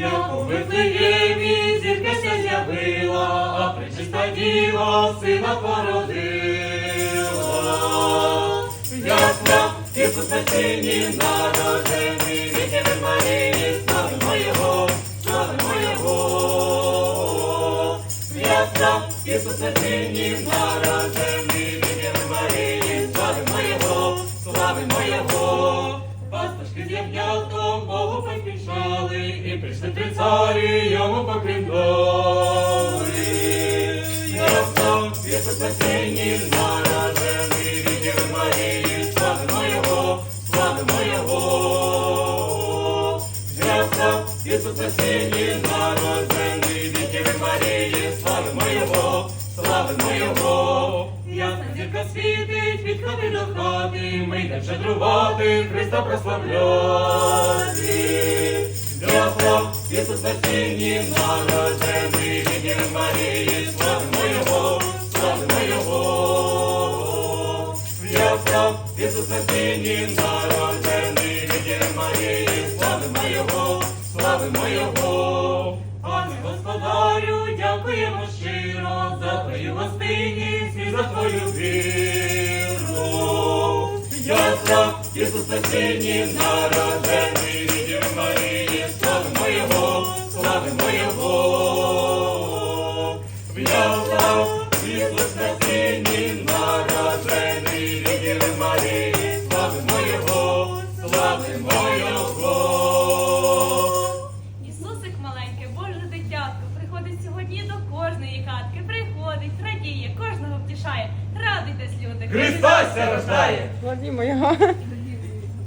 як у Вифлеємі зірка ся з'явила, а пречиста діва сина породила. Ясна, Ісус на сині народжений, від Марії, славимо Його, славимо Його. Ясна, Ісус на сині народжений, від Марії, славимо Його, славимо Його. Пастушки з ягнятом Богу поспішали, прийшли царі, йому покрindали. Ясно, Ісус на сині народжений, від Марії, славимо Його, славимо Його. Ясно, Ісус на сині народжений, від Діви Марії, славимо Його, славимо Його. Ясна зірка світить від хати до хати, ми йдемо щедрувати, Христа прославляти. Ісус славимо Його. Ясно, Ісус на сині народжений, від Марії, славимо Його, славимо Його. Пане дякуємо щиро за твою гостинність і за твою віру. Ясно, Ісус на сині Його. Ясно, Ісус на сині народжений, від Марії, славимо Його, славимо Його. Ісусик маленький, Боже дитятко, приходить сьогодні до кожної хатки, приходить, радіє, кожного втішає. Радуйтесь, люди! Христос рождає! Владімо його.